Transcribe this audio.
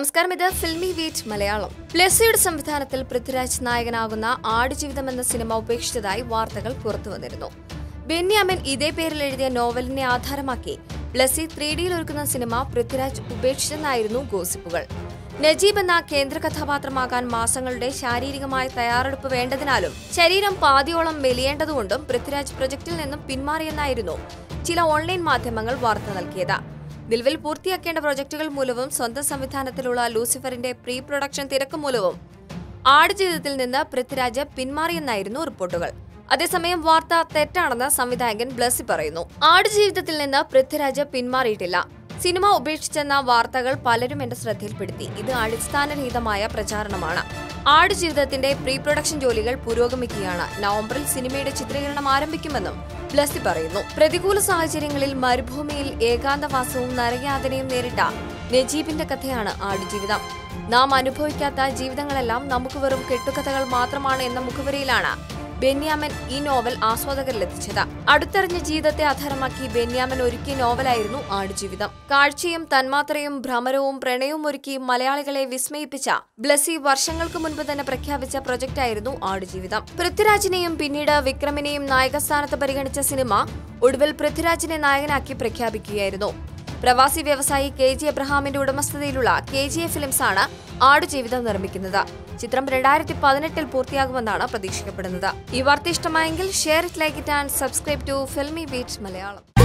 നമസ്കാരം ഇത് filmy wheat Malayalam. പ്ലസിയുടെ സംവിധാനത്തിൽ പൃഥ്വിരാജ് നായകനാകുന്ന ആടുജീവിതം എന്ന സിനിമ ഉപേക്ഷിച്ചതായി വാർത്തകൾ പുറത്തുവന്നിരുന്നു. ബെന്യാമിൻ ഇതേ പേരിൽ എഴുതിയ നോവലിനെ ആധാരമാക്കി പ്ലസി ത്രീ ഡിയിൽ ഒരുക്കുന്ന സിനിമ പൃഥ്വിരാജ് ഉപേക്ഷിച്ചെന്നായിരുന്നു ഗോസിപ്പുകൾ. നജീബ് എന്ന കേന്ദ്ര കഥാപാത്രമാകാൻ മാസങ്ങളുടെ ശാരീരികമായ തയ്യാറെടുപ്പ് വേണ്ടതിനാലും ശരീരം പാതിയോളം മെലിയേണ്ടതുകൊണ്ടും പൃഥ്വിരാജ് പ്രൊജക്ടിൽ നിന്നും പിന്മാറിയെന്നായിരുന്നു ചില ഓൺലൈൻ മാധ്യമങ്ങൾ വാർത്ത നൽകിയത്. നിലവിൽ പൂർത്തിയാക്കേണ്ട പ്രൊജക്ടുകൾ മൂലവും സ്വന്തം സംവിധാനത്തിലുള്ള ലൂസിഫറിന്റെ പ്രീ പ്രൊഡക്ഷൻ തിരക്ക് മൂലവും ആടുജീവിതത്തിൽ നിന്ന് പൃഥ്വിരാജ് പിന്മാറിയെന്നായിരുന്നു റിപ്പോർട്ടുകൾ. അതേസമയം വാർത്ത തെറ്റാണെന്ന് സംവിധായകൻ ബ്ലസി പറയുന്നു. ആടുജീവിതത്തിൽ നിന്ന് പൃഥ്വിരാജ് പിന്മാറിയിട്ടില്ല. സിനിമ ഉപേക്ഷിച്ചെന്ന വാർത്തകൾ പലരും എന്റെ ശ്രദ്ധയിൽപ്പെടുത്തി. ഇത് അടിസ്ഥാനരഹിതമായ പ്രചാരണമാണ്. ആടുജീവിതത്തിന്റെ പ്രീ പ്രൊഡക്ഷൻ ജോലികൾ പുരോഗമിക്കുകയാണ്. നവംബറിൽ സിനിമയുടെ ചിത്രീകരണം ആരംഭിക്കുമെന്നും ബ്ലസ്സി പറയുന്നു. പ്രതികൂല സാഹചര്യങ്ങളിൽ മരുഭൂമിയിൽ ഏകാന്തവാസവും നരകയാതനയും നേരിട്ട നജീബിന്റെ കഥയാണ് ആടുജീവിതം. നാം അനുഭവിക്കാത്ത ജീവിതങ്ങളെല്ലാം നമുക്ക് വെറും കെട്ടുകഥകൾ മാത്രമാണ് എന്ന മുഖവരിയിലാണ് ബെന്യാമൻ ഈ നോവൽ ആസ്വാദകരിലെത്തിച്ചത്. അടുത്തറിഞ്ഞ ജീവിതത്തെ ആധാരമാക്കി ബെന്യാമൻ ഒരുക്കിയ നോവലായിരുന്നു ആടുജീവിതം. കാഴ്ചയും തന്മാത്രയും ഭ്രമരവും പ്രണയവും ഒരുക്കി മലയാളികളെ വിസ്മയിപ്പിച്ച ബ്ലസി വർഷങ്ങൾക്ക് മുൻപ് തന്നെ പ്രഖ്യാപിച്ച പ്രൊജക്റ്റായിരുന്നു ആടുജീവിതം. പൃഥ്വിരാജിനെയും പിന്നീട് വിക്രമിനെയും നായകസ്ഥാനത്ത് പരിഗണിച്ച സിനിമ ഒടുവിൽ പൃഥ്വിരാജിനെ നായകനാക്കി പ്രഖ്യാപിക്കുകയായിരുന്നു. പ്രവാസി വ്യവസായി കെ ജി എബ്രഹാമിന്റെ ഉടമസ്ഥതയിലുള്ള കെ ജി എ ഫിലിംസ് ആണ് ആടുജീവിതം നിർമ്മിക്കുന്നത്. ചിത്രം രണ്ടായിരത്തി പതിനെട്ടിൽ പൂർത്തിയാകുമെന്നാണ് പ്രതീക്ഷിക്കപ്പെടുന്നത്. ഈ വാർത്ത ഇഷ്ടമായെങ്കിൽ share it like it and subscribe to Filmibeat Malayalam.